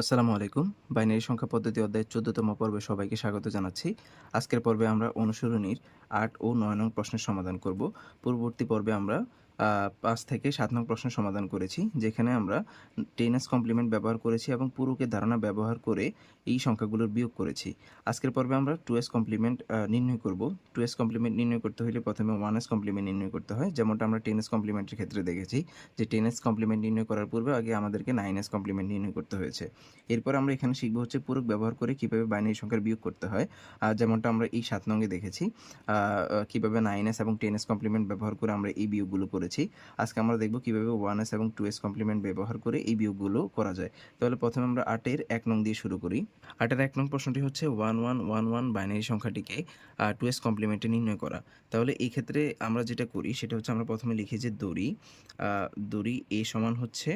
আসসালামু আলাইকুম। বাইনারি সংখ্যা পদ্ধতি অধ্যায়ের চোদ্দতম পর্বে সবাইকে স্বাগত জানাচ্ছি। আজকের পর্বে আমরা অনুসরণীর আট ও নয় নং প্রশ্নের সমাধান করব। পূর্ববর্তী পর্বে আমরা পাঁচ থেকে সাত নং প্রশ্ন সমাধান করেছি, যেখানে আমরা টেনাস কমপ্লিমেন্ট ব্যবহার করেছি এবং পুরুকের ধারণা ব্যবহার করে এই সংখ্যাগুলোর বিয়োগ করেছি। আজকের পর্বে আমরা টু এস কমপ্লিমেন্ট নির্ণয় করব। টু এস কমপ্লিমেন্ট নির্ণয় করতে হলে প্রথমে ওয়ান এস কমপ্লিমেন্ট নির্ণয় করতে হয়, যেমনটা আমরা টেন এস কমপ্লিমেন্টের ক্ষেত্রে দেখেছি, যে টেন এস কমপ্লিমেন্ট নির্ণয় করার পূর্বে আগে আমাদেরকে নাইন এস কমপ্লিমেন্ট নির্ণয় করতে হয়েছে। এরপর আমরা এখানে শিখব হচ্ছে পূরক ব্যবহার করে কীভাবে বাইনারি সংখ্যার বিয়োগ করতে হয় যেমনটা আমরা এই সাত নঙ্গে দেখেছি কীভাবে নাইন এস এবং টেন এস কমপ্লিমেন্ট ব্যবহার করে আমরা এই বিয়োগগুলো করেছি। আজকে আমরা দেখব কীভাবে ওয়ান এস এবং টু এস কমপ্লিমেন্ট ব্যবহার করে এই বিয়োগগুলো করা যায়। তাহলে প্রথমে আমরা আটের এক নং দিয়ে শুরু করি। আটের এক নং প্রশ্নটি হচ্ছে one one one one binary সংখ্যাটিকে two's কমপ্লিমেন্টে নির্ণয় করা। তাহলে এই ক্ষেত্রে আমরা যেটা করি, সেটা হচ্ছে আমরা প্রথমে লিখি যে দড়ি দড়ি এ সমান হচ্ছে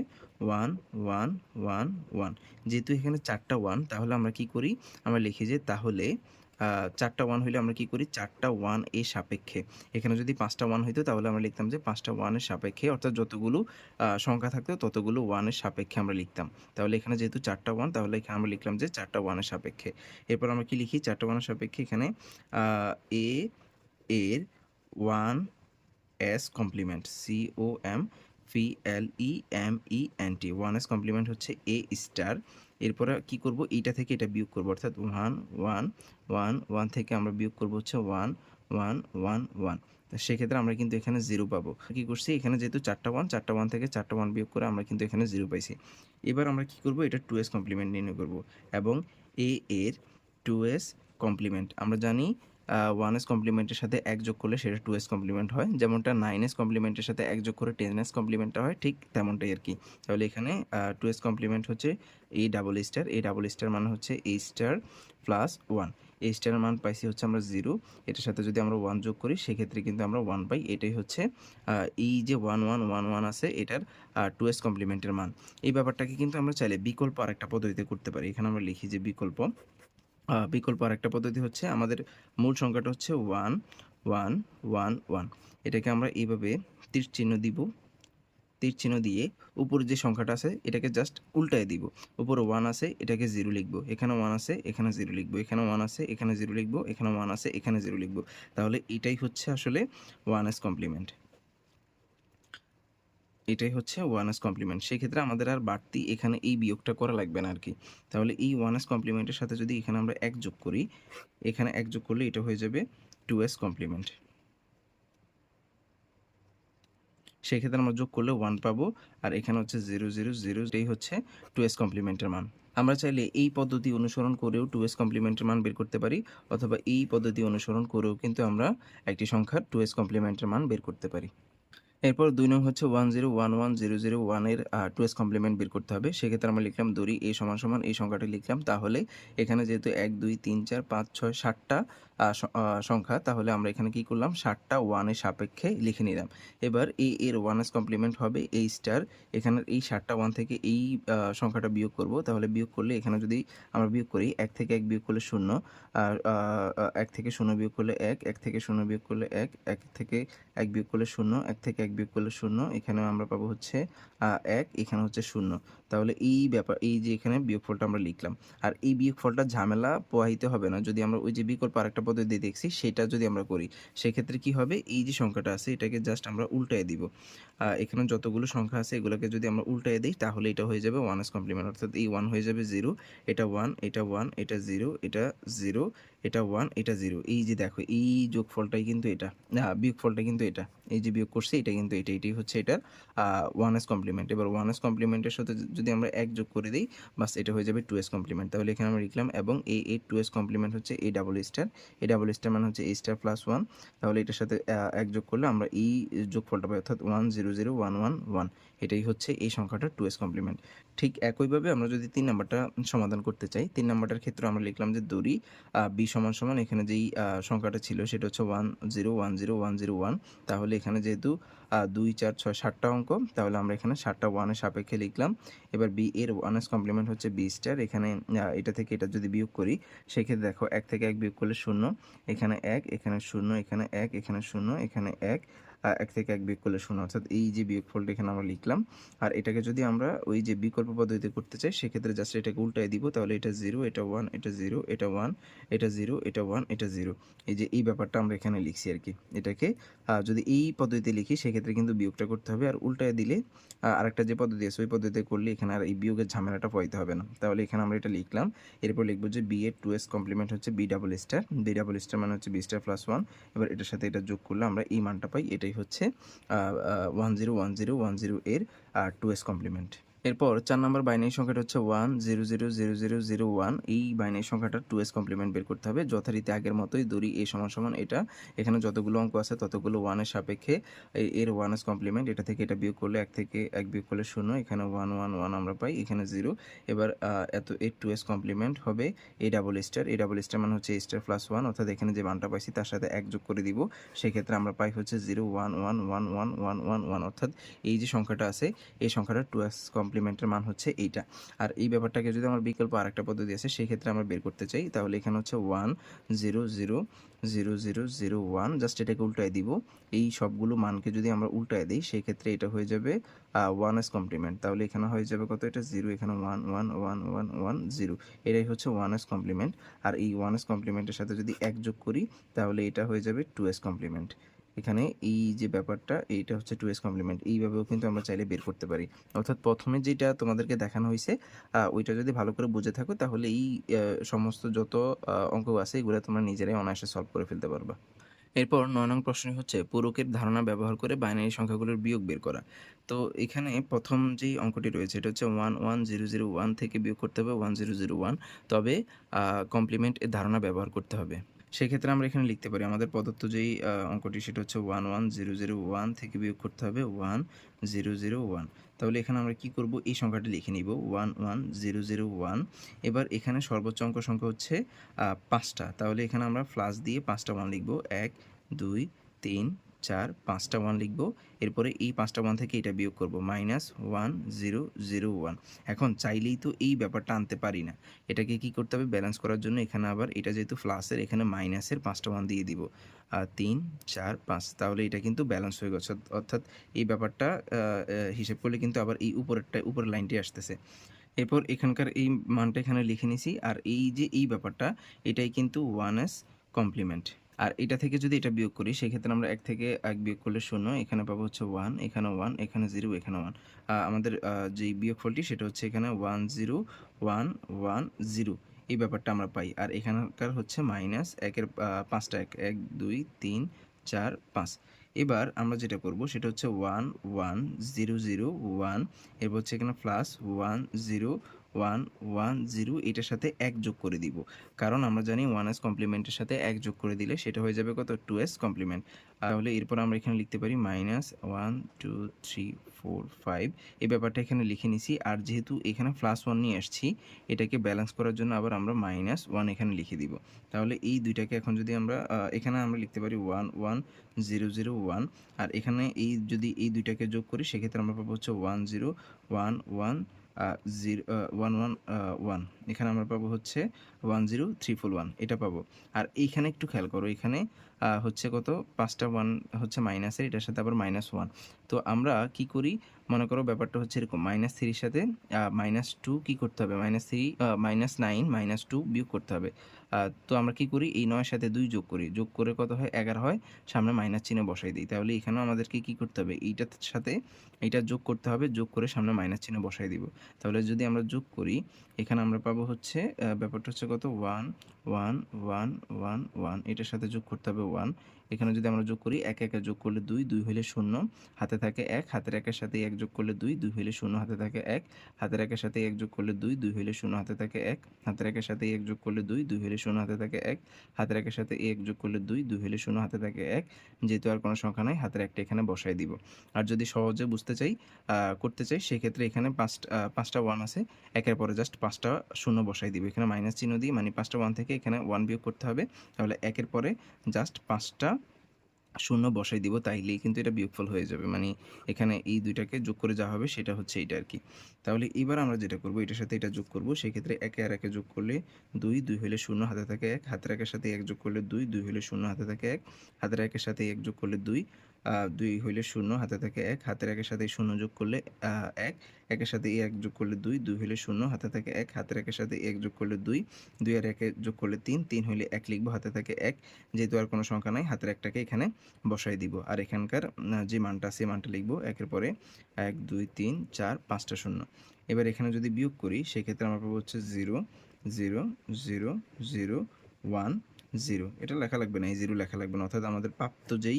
ওয়ান ওয়ান ওয়ান ওয়ান যেহেতু এখানে চারটা ওয়ান তাহলে আমরা কি করি? আমরা লিখি যে তাহলে চারটা ওয়ান হইলে আমরা কি করি? চারটা ওয়ান এ সাপেক্ষে। এখানে যদি পাঁচটা ওয়ান হইতো, তাহলে আমরা লিখতাম যে পাঁচটা ওয়ানের সাপেক্ষে, অর্থাৎ যতগুলো সংখ্যা থাকতো, ততগুলো ওয়ানের সাপেক্ষে আমরা লিখতাম। তাহলে এখানে যেহেতু চারটা ওয়ান তাহলে এখানে আমরা লিখলাম যে চারটা ওয়ানের সাপেক্ষে। এরপর আমরা কি লিখি? চারটা ওয়ানের সাপেক্ষে এখানে এ এর one's complement C O M P L E M E N T one's complement হচ্ছে এ স্টার এরপরে কি করব? এইটা থেকে এটা বিয়োগ করব। অর্থাৎ ওয়ান ওয়ান ওয়ান ওয়ান থেকে আমরা বিয়োগ করব হচ্ছে ওয়ান ওয়ান ওয়ান ওয়ান সেক্ষেত্রে আমরা কিন্তু এখানে জিরো পাবো। কি করছি? এখানে যেহেতু চারটা ওয়ান চারটা ওয়ান থেকে চারটা ওয়ান বিয়োগ করে আমরা কিন্তু এখানে জিরো পাইছি। এবার আমরা কি করব? এটা টু এস কমপ্লিমেন্ট নির্ণয় করব এবং এ এর টু এস কমপ্লিমেন্ট আমরা জানি ওয়ান এস কমপ্লিমেন্টের সাথে এক যোগ করলে সেটা টু এস কমপ্লিমেন্ট হয়। যেমনটা নাইন এস কমপ্লিমেন্টের সাথে এক যোগ করে টেন এস কমপ্লিমেন্টটা হয়, ঠিক তেমনটাই আর কি। তাহলে এখানে টু এস কমপ্লিমেন্ট হচ্ছে এই ডাবল স্টার এই ডাবল স্টার মানে হচ্ছে এই স্টার প্লাস ওয়ান এই স্টারের মান পাইছি হচ্ছে আমরা জিরো এটার সাথে যদি আমরা ওয়ান যোগ করি, সেক্ষেত্রে কিন্তু আমরা ওয়ান পাই। এটাই হচ্ছে এই যে ওয়ান ওয়ান ওয়ান ওয়ান আছে, এটার টু এস কমপ্লিমেন্টের মান। এই ব্যাপারটাকে কিন্তু আমরা চাইলে বিকল্প আরেকটা পদ্ধতিতে করতে পারি। এখানে আমরা লিখি যে বিকল্প বিকল্প আরেকটা পদ্ধতি হচ্ছে আমাদের মূল সংখ্যাটা হচ্ছে ওয়ান ওয়ান ওয়ান ওয়ান এটাকে আমরা এইভাবে তীর চিহ্ন দিব। তীর চিহ্ন দিয়ে উপরে যে সংখ্যাটা আছে, এটাকে জাস্ট উল্টায় দিব। উপরে ওয়ান আছে, এটাকে জিরো লিখব। এখানে ওয়ান আছে, এখানে জিরো লিখব। এখানে ওয়ান আছে, এখানে জিরো লিখব। এখানে ওয়ান আছে, এখানে জিরো লিখব। তাহলে এটাই হচ্ছে আসলে ওয়ান এস কমপ্লিমেন্ট এটাই হচ্ছে ওয়ান এস কমপ্লিমেন্ট সেক্ষেত্রে আমাদের আর বাড়তি এখানে এই বিয়োগটা করা লাগবে না আর কি তাহলে এই ওয়ান এস কমপ্লিমেন্টের সাথে যদি এখানে আমরা এক যোগ করি, এখানে এক যোগ করলে এটা হয়ে যাবে টু এস কমপ্লিমেন্ট সেক্ষেত্রে আমরা যোগ করলে ওয়ান পাবো, আর এখানে হচ্ছে জিরো জিরো জিরো এটাই হচ্ছে টু এস কমপ্লিমেন্টের মান। আমরা চাইলে এই পদ্ধতি অনুসরণ করেও টু এস কমপ্লিমেন্টের মান বের করতে পারি, অথবা এই পদ্ধতি অনুসরণ করেও কিন্তু আমরা একটি সংখ্যার টু এস কমপ্লিমেন্টের মান বের করতে পারি। এরপর দুই নং হচ্ছে one zero one one zero zero ওয়ানের টু এস কমপ্লিমেন্ট বের করতে হবে। সেক্ষেত্রে আমরা লিখলাম দড়ি এই সমান সমান এই সংখ্যাটি লিখলাম। তাহলে এখানে যেহেতু এক দুই তিন চার পাঁচ ছয় ষাটটা আহ, স- আহ, সংখ্যা, তাহলে আমরা এখানে কি করলাম? ষাটটা ওয়ানের সাপেক্ষে লিখে নিলাম। এবার এই এর ওয়ান এস কমপ্লিমেন্ট হবে এই স্টার এখানে এই ষাটটা ওয়ান থেকে এই সংখ্যাটা বিয়োগ করব। তাহলে বিয়োগ করলে এখানে যদি আমরা বিয়োগ করি, এক থেকে এক বিয়োগ করলে শূন্য, আর এক থেকে শূন্য বিয়োগ করলে এক এক থেকে শূন্য বিয়োগ করলে এক এক থেকে এক বিয়োগ করলে শূন্য, এক থেকে এক বিয়োগ করলে শূন্য, এখানে আমরা পাবো হচ্ছে এক, এখানে হচ্ছে শূন্য। তাহলে এই ব্যাপার, এই যে এখানে বিয়োগফলটা আমরা লিখলাম। আর এই বিয়োগফলটা ঝামেলা পোহাইতে হবে না। যদি আমরা ওই যে বিকল্প আরেকটা পদ্ধতি দেখছি, সেটা যদি আমরা করি, সেক্ষেত্রে কি হবে? এই যে সংখ্যাটা আছে, এটাকে জাস্ট আমরা উল্টায় দিব। এখানে যতগুলো সংখ্যা আছে, এগুলোকে যদি আমরা উল্টায় দিই, তাহলে এটা হয়ে যাবে ওয়ান এস কমপ্লিমেন্ট অর্থাৎ এই ওয়ান হয়ে যাবে জিরো এটা ওয়ান এটা ওয়ান এটা জিরো এটা জিরো এটা ওয়ান এটা জিরো এই যে দেখো, এই যোগফলটাই কিন্তু এটা। না বিয়োগফলটা কিন্তু এটা। এই যে বিয়োগ করছে, এটা কিন্তু এটা। এটাই হচ্ছে এটার ওয়ান এস কমপ্লিমেন্ট এবার ওয়ান এস কমপ্লিমেন্টের সাথে যদি আমরা এক যোগ করে দিই, বাস এটা হয়ে যাবে টু এস কমপ্লিমেন্ট তাহলে এখানে আমরা লিখলাম, এবং এই এই টু এস কমপ্লিমেন্ট হচ্ছে A double star A double star মানে হচ্ছে এ স্টার প্লাস ওয়ান তাহলে এটার সাথে এক যোগ করলে আমরা এই যোগফলটা পাই, অর্থাৎ one zero zero one one one এটাই হচ্ছে এই সংখ্যাটা টু এস কমপ্লিমেন্ট ঠিক একইভাবে আমরা যদি তিন নাম্বারটা সমাধান করতে চাই, তিন নাম্বারটার ক্ষেত্রে আমরা লিখলাম যে দড়ি বি সমান সমান এখানে যেই সংখ্যাটা ছিল সেটা হচ্ছে one zero one zero one zero, one. তাহলে এখানে যেহেতু দুই, চার, ছয় ষাটটা অঙ্ক, তাহলে আমরা এখানে ষাটটা ওয়ানের সাপেক্ষে লিখলাম। এবার বি এর ওয়ান কমপ্লিমেন্ট হচ্ছে বি স্টার, এখানে এটা থেকে এটা যদি বিয়োগ করি, সেক্ষেত্রে দেখো এক থেকে এক বিয়োগ করলে শূন্য, এখানে এক, এখানে শূন্য, এখানে এক, এখানে শূন্য, এখানে এক এক থেকে এক বিয়োগ করলে শূন্য অর্থাৎ এই যে বিয়োগফলটা এখানে আমরা লিখলাম আর এটাকে যদি আমরা ওই যে বিকল্প পদ্ধতিতে করতে চাই সেক্ষেত্রে জাস্ট এটাকে উল্টায় দিব তাহলে এটা জিরো এটা ওয়ান এটা জিরো এটা ওয়ান এটা জিরো এটা ওয়ান এটা জিরো এই যে এই ব্যাপারটা আমরা এখানে লিখছি আর কি। এটাকে যদি এই পদ্ধতিতে লিখি সেক্ষেত্রে কিন্তু বিয়োগটা করতে হবে আর উল্টায় দিলে আহ, আরেকটা যে পদ্ধতি আছে ওই পদ্ধতিতে করলে এখানে আর এই বিয়োগের ঝামেলাটা পাইতে হবে না। তাহলে এখানে আমরা এটা লিখলাম এরপর লিখব যে বি এর টু এস কমপ্লিমেন্ট হচ্ছে B double star B double star মানে হচ্ছে বি স্টার প্লাস ওয়ান এবার এটার সাথে এটা যোগ করলে আমরা এই মানটা পাই এটাই হচ্ছে one zero one zero one zero এর টু এস কমপ্লিমেন্ট এরপর চার নম্বর বাইনারি সংখ্যাটা হচ্ছে one zero zero zero zero zero one এই বাইনারি সংখ্যাটা টু এস কমপ্লিমেন্ট বের করতে হবে। যথারীতি আগের মতোই দড়ি এ সমান সমান এটা। এখানে যতগুলো অঙ্ক আছে, ততগুলো ওয়ানের সাপেক্ষে এর ওয়ান এস কমপ্লিমেন্ট এটা থেকে এটা বিয়োগ করলে এক থেকে এক বিয়োগ করলে শূন্য। এখানে ওয়ান ওয়ান ওয়ান আমরা পাই, এখানে জিরো এবার এত, এর টু এস কমপ্লিমেন্ট হবে A double star A double star মানে হচ্ছে স্টার প্লাস ওয়ান অর্থাৎ এখানে যে মানটা পাইছি, তার সাথে এক যোগ করে দিব। সেক্ষেত্রে আমরা পাই হচ্ছে zero one one one one one one one অর্থাৎ এই যে সংখ্যাটা আছে, এই সংখ্যাটা টু এস কমপ্লিমেন্টের মান হচ্ছে এইটা। আর এই ব্যাপারটাকে যদি আমার বিকল্প আরেকটা পদ্ধতি আছে সেই ক্ষেত্রে আমরা বের করতে চাই, তাহলে এখানে হচ্ছে one zero zero zero zero zero one just এটাকে উল্টায় দিব। এই সবগুলো মানকে যদি আমরা উল্টায় দিই সেই ক্ষেত্রে এটা হয়ে যাবে ওয়ান এস কমপ্লিমেন্ট তাহলে এখানে হয়ে যাবে কত? এটা জিরো এখানে one one one one one zero এটাই হচ্ছে ওয়ান এস কমপ্লিমেন্ট আর এই ওয়ান এস কমপ্লিমেন্টের সাথে যদি এক যোগ করি, তাহলে এটা হয়ে যাবে টু এস কমপ্লিমেন্ট এখানে এই যে ব্যাপারটা, এইটা হচ্ছে টু এস কমপ্লিমেন্ট এইভাবেও কিন্তু আমরা চাইলে বের করতে পারি। অর্থাৎ প্রথমে যেটা তোমাদেরকে দেখানো হয়েছে ওইটা যদি ভালো করে বুঝে থাকো, তাহলে এই সমস্ত যত অঙ্ক আছে, এগুলো তোমরা নিজেরাই অনায়াসে সলভ করে ফেলতে পারবা। এরপর নয় নং প্রশ্ন হচ্ছে, পূরকের ধারণা ব্যবহার করে বাইনারি সংখ্যাগুলোর বিয়োগ বের করা। তো এখানে প্রথম যেই অঙ্কটি রয়েছে, এটা হচ্ছে one one zero zero one থেকে বিয়োগ করতে হবে ওয়ান জিরো জিরো ওয়ান তবে কমপ্লিমেন্ট এর ধারণা ব্যবহার করতে হবে। সেক্ষেত্রে আমরা এখানে লিখতে পারি, আমাদের প্রদত্ত যেই অঙ্কটি সেটা হচ্ছে one one zero zero one থেকে বিয়োগ করতে হবে ওয়ান জিরো জিরো ওয়ান তাহলে এখানে আমরা কি করব? এই সংখ্যাটি লিখে নিব one one zero zero one এবার এখানে সর্বোচ্চ অঙ্ক সংখ্যা হচ্ছে পাঁচটা। তাহলে এখানে আমরা ফ্লাস দিয়ে পাঁচটা ওয়ান লিখব। এক, দুই, তিন চার, পাঁচটা ওয়ান লিখব। এরপরে এই পাঁচটা ওয়ান থেকে এটা বিয়োগ করব minus one zero zero one এখন চাইলেই তো এই ব্যাপারটা আনতে পারি না। এটাকে কি করতে হবে? ব্যালেন্স করার জন্য এখানে আবার এটা যেহেতু প্লাসের এখানে মাইনাসের পাঁচটা ওয়ান দিয়ে দিব। আর তিন, চার, পাঁচ, তাহলে এটা কিন্তু ব্যালেন্স হয়ে গেছে। অর্থাৎ এই ব্যাপারটা হিসেব করলে কিন্তু আবার এই উপরেরটা, উপরের লাইনটি আসতেছে। এরপর এখানকার এই মানটা এখানে লিখে নিছি। আর এই যে এই ব্যাপারটা, এটাই কিন্তু ওয়ান এস কমপ্লিমেন্ট আর এটা থেকে যদি এটা বিয়োগ করি, সেক্ষেত্রে আমরা এক থেকে এক বিয়োগ করলে শূন্য, এখানে পাবো হচ্ছে ওয়ান এখানে ওয়ান এখানে জিরো এখানে ওয়ান আমাদের যে বিয়োগফলটি, সেটা হচ্ছে এখানে one zero one one zero এই ব্যাপারটা আমরা পাই। আর এখানকার হচ্ছে মাইনাস একের পাঁচটা এক। এক, দুই, তিন, চার, পাঁচ। এবার আমরা যেটা করব, সেটা হচ্ছে one one zero zero one এরপর হচ্ছে এখানে plus one zero one one zero এটার সাথে এক যোগ করে দিব। কারণ আমরা জানি ওয়ান এস কমপ্লিমেন্টের সাথে এক যোগ করে দিলে সেটা হয়ে যাবে কত? টু এস কমপ্লিমেন্ট তাহলে এরপর আমরা এখানে লিখতে পারি minus one two three four five এই ব্যাপারটা এখানে লিখে নিছি। আর যেহেতু এখানে প্লাস ওয়ান নিয়ে আসছি, এটাকে ব্যালেন্স করার জন্য আবার আমরা মাইনাস ওয়ান এখানে লিখে দিব। তাহলে এই দুইটাকে এখন যদি আমরা এখানে আমরা লিখতে পারি one one zero zero one আর এখানে এই যদি এই দুইটাকে যোগ করি, সেক্ষেত্রে আমরা পাবো হচ্ছে one zero one one zero one one one এখানে আমরা পাবো হচ্ছে one zero three four one এটা পাবো। আর এইখানে একটু খেয়াল করো, এখানে হচ্ছে কত? পাঁচটা ওয়ান হচ্ছে মাইনাসের এটার সাথে আবার মাইনাস ওয়ান তো আমরা কি করি? মনে করো ব্যাপারটা হচ্ছে এরকম মাইনাস থ্রির সাথে মাইনাস টু কী করতে হবে? Minus three minus nine minus two বিয়োগ করতে হবে। তো আমরা কি করি? এই নয়ের সাথে দুই যোগ করি। যোগ করে কত হয়? এগারো হয়। সামনে মাইনাস চিহ্ন বসাই দিই। তাহলে এখানেও আমাদেরকে কি করতে হবে? এইটার সাথে এইটা যোগ করতে হবে। যোগ করে সামনে মাইনাস চিহ্ন বসাই দিব। তাহলে যদি আমরা যোগ করি, এখানে আমরা পাবো হচ্ছে আহ, ব্যাপারটা হচ্ছে কত one one one one one. এটার সাথে যোগ করতে হবে ওয়ান। এখানে যদি আমরা যোগ করি, এক একে যোগ করলে দুই দুই হইলে শূন্য। হাতে থাকে এক, হাতের একের সাথে এক যোগ করলে দুই দুই হইলে শূন্য। হাতে থাকে এক, হাতের একের সাথে এক যোগ করলে দুই দুই হইলে শূন্য। হাতে থাকে এক, হাতের একের সাথে এক যোগ করলে দুই দুই হইলে শূন্য। হাতে থাকে এক, হাতের একের সাথে এক যোগ করলে দুই দুই হইলে শূন্য। হাতে থাকে এক, যেহেতু আর কোনো সংখ্যা নাই, হাতের একটা এখানে বসাই দিব। আর যদি সহজে বুঝতে চাই করতে চাই, সেক্ষেত্রে এখানে পাঁচটা পাঁচটা ওয়ান আছে। একের পরে জাস্ট পাঁচটা শূন্য বসাই দিব। এখানে মাইনাস চিহ্ন দিই মানে পাঁচটা ওয়ান থেকে এখানে ওয়ান বিয়োগ করতে হবে। তাহলে একের পরে জাস্ট পাঁচটা শূন্য বসাই দিব তাইলেই কিন্তু এটা বিয়োগফল হয়ে যাবে। মানে এখানে এই দুইটাকে যোগ করে যা হবে সেটা হচ্ছে এইটা আর কি তাহলে এবার আমরা যেটা করব, এটার সাথে এটা যোগ করব, সেক্ষেত্রে একে আর একে যোগ করলে দুই দুই হলে শূন্য, হাতে থাকে এক, হাতের একের সাথে এক যোগ করলে দুই দুই হলে শূন্য, হাতে থাকে এক, হাতের একের সাথে এক যোগ করলে দুই দুই হইলে শূন্য, হাতে থাকে এক, হাতের একের সাথে শূন্য যোগ করলে এক, একের সাথে এক যোগ করলে দুই দুই হইলে শূন্য, হাতে থাকে এক, হাতের একের সাথে এক যোগ করলে দুই দুই আর একে যোগ করলে তিন তিন হইলে এক লিখব, হাতে থাকে এক, যেহেতু আর কোনো সংখ্যা নাই, হাতের একটাকে এখানে বসাই দিব। আর এখানকার যে মানটা আছে মানটা লিখব, একের পরে এক, দুই, তিন, চার, পাঁচটা শূন্য। এবার এখানে যদি বিয়োগ করি, সেক্ষেত্রে আমরা পাবো হচ্ছে zero zero zero zero, one zero. এটা লেখা লাগবে না, এই জিরো লেখা লাগবে না। অর্থাৎ আমাদের প্রাপ্ত যেই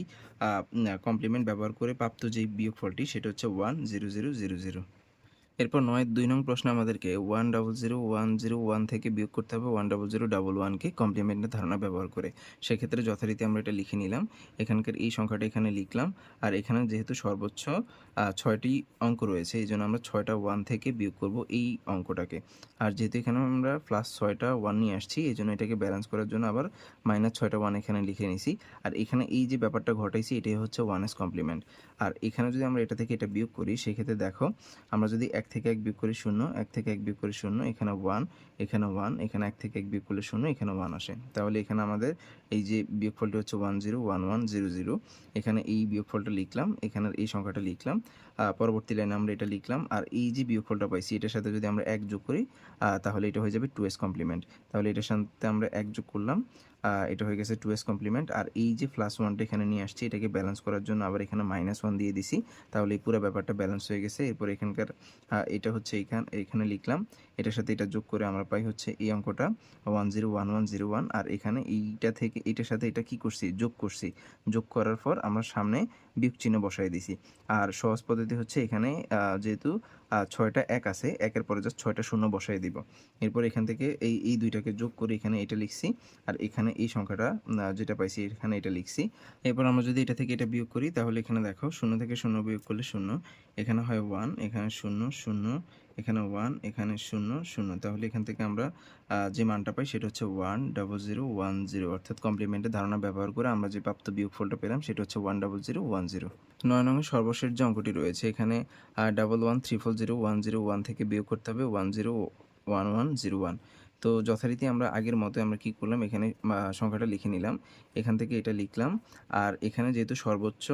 কমপ্লিমেন্ট ব্যবহার করে প্রাপ্ত যেই বিয়োগফলটি, সেটা হচ্ছে one zero zero zero zero এরপর নয়, দুই নং প্রশ্নে আমাদেরকে one double zero one zero one থেকে বিয়োগ করতে হবে ওয়ান ডাবল জিরো ডাবল ওয়ানকে কমপ্লিমেন্টের ধারণা ব্যবহার করে। সেক্ষেত্রে যথারীতি আমরা এটা লিখে নিলাম। এখানকার এই সংখ্যাটা এখানে লিখলাম। আর এখানে যেহেতু সর্বোচ্চ ছয়টি অঙ্ক রয়েছে, এই জন্য আমরা ছয়টা ওয়ান থেকে বিয়োগ করব এই অঙ্কটাকে। আর যেহেতু এখানে আমরা প্লাস ছয়টা ওয়ান নিয়ে আসছি, এই জন্য এটাকে ব্যালেন্স করার জন্য আবার মাইনাস ছয়টা ওয়ান এখানে লিখে নিছি। আর এখানে এই যে ব্যাপারটা ঘটাইছি, এটাই হচ্ছে ওয়ান এস কমপ্লিমেন্ট আর এখানে যদি আমরা এটা থেকে এটা বিয়োগ করি, সেক্ষেত্রে দেখো, আমরা যদি এক থেকে এক করি শূন্য এক থেকে এক করি শূন্য এখানে ওয়ান এখানে ওয়ান এখানে এক থেকে এক বিয়োগ করলে শূন্য, এখানে ওয়ান আসে। তাহলে এখানে আমাদের এই যে বিয়োগফলটি হচ্ছে one zero one one zero zero এখানে এই বিয়োগফলটা লিখলাম এখানে এই সংখ্যাটা লিখলাম পরবর্তী লাইনে আমরা এটা লিখলাম, আর এই যে বিয়োগফলটা পাইছি, এটার সাথে যদি আমরা এক যোগ করি তাহলে এটা হয়ে যাবে টু এস কমপ্লিমেন্ট তাহলে এটার সাথে আমরা এক যোগ করলাম এটা হয়ে গেছে টু এস কমপ্লিমেন্ট আর এই যে প্লাস ওয়ানটা এখানে নিয়ে আসছি, এটাকে ব্যালেন্স করার জন্য আবার এখানে মাইনাস ওয়ান দিয়ে দিছি, তাহলে এই পুরো ব্যাপারটা ব্যালেন্স হয়ে গেছে। এরপর এখানকার এটা হচ্ছে এখান এখানে লিখলাম, এটার সাথে এটা যোগ করে আমরা পাই হচ্ছে এই অঙ্কটা one zero one one zero one আর এখানে এইটা থেকে এটার সাথে এটা কি করছি, যোগ করছি। যোগ করার পর আমরা সামনে বিয়োগ চিহ্ন বসাই দিছি। আর সহজ পদ্ধতি হচ্ছে এখানে যেহেতু ছয়টা এক আছে, একের পরে জাস্ট ছয়টা শূন্য বসাই দিব। এরপর এখান থেকে এই এই দুইটাকে যোগ করে এখানে এটা লিখছি, আর এখানে এই সংখ্যাটা যেটা পাইছি এখানে এটা লিখছি। এরপর আমরা যদি এটা থেকে এটা বিয়োগ করি, তাহলে এখানে দেখো, শূন্য থেকে শূন্য বিয়োগ করলে শূন্য, এখানে হয় ওয়ান এখানে শূন্য শূন্য এখানে ওয়ান এখানে শূন্য শূন্য। তাহলে এখান থেকে আমরা যে মানটা পাই সেটা হচ্ছে one double zero one zero অর্থাৎ কমপ্লিমেন্টের ধারণা ব্যবহার করে আমরা যে প্রাপ্ত বিয়োগফলটা পেলাম সেটা হচ্ছে one double zero one zero নয় নঙের সর্বশেষ যে অঙ্কটি রয়েছে, এখানে double one three four zero one zero one থেকে বিয়োগ করতে হবে one zero one one zero one তো যথারীতি আমরা আগের মতো আমরা কি করলাম, এখানে সংখ্যাটা লিখে নিলাম। এখান থেকে এটা লিখলাম। আর এখানে যেহেতু সর্বোচ্চ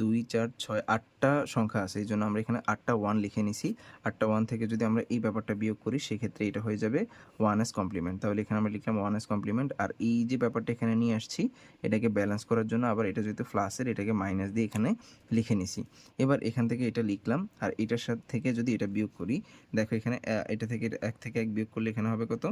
দুই, চার, ছয়, আটটা সংখ্যা আছে। এই জন্য আমরা এখানে আটটা ওয়ান লিখে নিছি। আটটা ওয়ান থেকে যদি আমরা এই ব্যাপারটা বিয়োগ করি, সেক্ষেত্রে এটা হয়ে যাবে ওয়ান এস কমপ্লিমেন্ট তাহলে এখানে আমরা লিখলাম ওয়ান এস কমপ্লিমেন্ট আর এই যে ব্যাপারটা এখানে নিয়ে আসছি, এটাকে ব্যালেন্স করার জন্য আবার এটা যেহেতু প্লাসের এটাকে মাইনাস দিয়ে এখানে লিখে নিছি। এবার এখান থেকে এটা লিখলাম। আর এটার সাথে থেকে যদি এটা বিয়োগ করি, দেখো এখানে এটা থেকে এক থেকে এক বিয়োগ করলে এখানে হবে কত?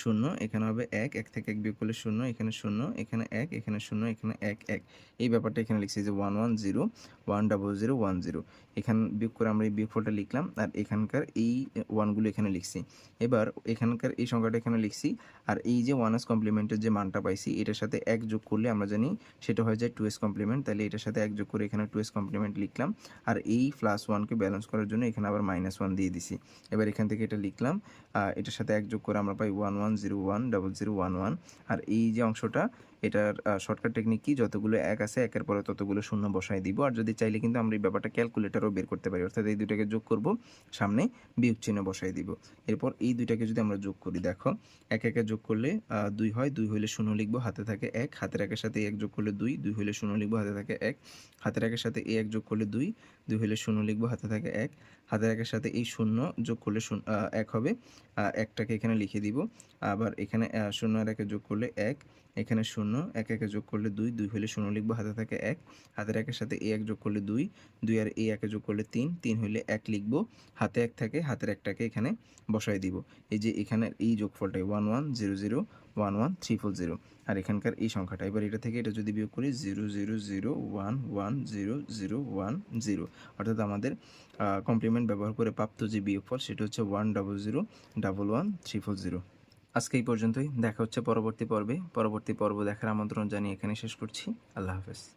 শূন্য। এখানে হবে এক এক থেকে এক বিয়োগ করলে শূন্য, এখানে শূন্য, এখানে এক, এখানে শূন্য, এখানে এক এক। এই ব্যাপারটা এখানে লিখছি যে one one zero one double zero one zero এখান বিয়োগ করে আমরা এই বিয়োগফলটা লিখলাম, আর এখানকার এই ওয়ানগুলো এখানে লিখছি। এবার এখানকার এই সংখ্যাটা এখানে লিখছি, আর এই যে ওয়ান এস কমপ্লিমেন্টের যে মানটা পাইছি, এটার সাথে এক যোগ করলে আমরা জানি সেটা হয়ে যায় টু এস কমপ্লিমেন্ট তাহলে এটার সাথে এক যোগ করে এখানে টু এস কমপ্লিমেন্ট লিখলাম, আর এই প্লাস ওয়ানকে ব্যালেন্স করার জন্য এখানে আবার মাইনাস ওয়ান দিয়ে দিছি। এবার এখান থেকে এটা লিখলাম এটার সাথে এক যোগ করে আমরা পাই one one zero one double zero one one আর এই যে অংশটা, এটার শর্টকাট টেকনিক কি? যতগুলো এক আছে, একের পরে ততগুলো শূন্য বসায় দিব, আর যদি চাইলে কিন্তু আমরা এই ব্যাপারটা ক্যালকুলেটারও বের করতে পারি। অর্থাৎ এই দুটাকে যোগ করব, সামনে বিয়োগ চিহ্ন বসাই দিব। এরপর এই দুইটাকে যদি আমরা যোগ করি, দেখো, এক একে যোগ করলে দুই হয়, দুই হইলে শূন্য লিখব, হাতে থাকে এক, হাতের একের সাথে এক যোগ করলে দুই দুই হইলে শূন্য লিখব, হাতে থাকে এক। হাতের একের সাথে এই এক যোগ করলে দুই দুই হইলে শূন্য লিখব, হাতে থাকে এক। হাতের একের সাথে এই শূন্য যোগ করলে এক হবে। একটাকে এখানে লিখে দিব। আবার এখানে শূন্য আর একে যোগ করলে এক। এখানে শূন্য, এক একে যোগ করলে দুই দুই হলে শূন্য লিখব, হাতে থাকে এক, হাতের একের সাথে এ এক যোগ করলে দুই দুই আর এ একে যোগ করলে তিন তিন হইলে এক লিখব, হাতে এক থাকে, হাতের একটাকে এখানে বসাই দিব। এই যে এখানে এই যোগফলটাই one one zero zero one one three four zero আর এখানকার এই সংখ্যাটা, এবার এটা থেকে এটা যদি বিয়োগ করি zero zero zero one one zero zero one zero অর্থাৎ আমাদের কমপ্লিমেন্ট ব্যবহার করে প্রাপ্ত যে বিয়োগফল, সেটা হচ্ছে one double zero double one three four zero আজকে এই পর্যন্তই। দেখা হচ্ছে পরবর্তী পর্বে। পরবর্তী পর্ব দেখার আমন্ত্রণ জানিয়ে এখানে শেষ করছি। আল্লাহ হাফেজ।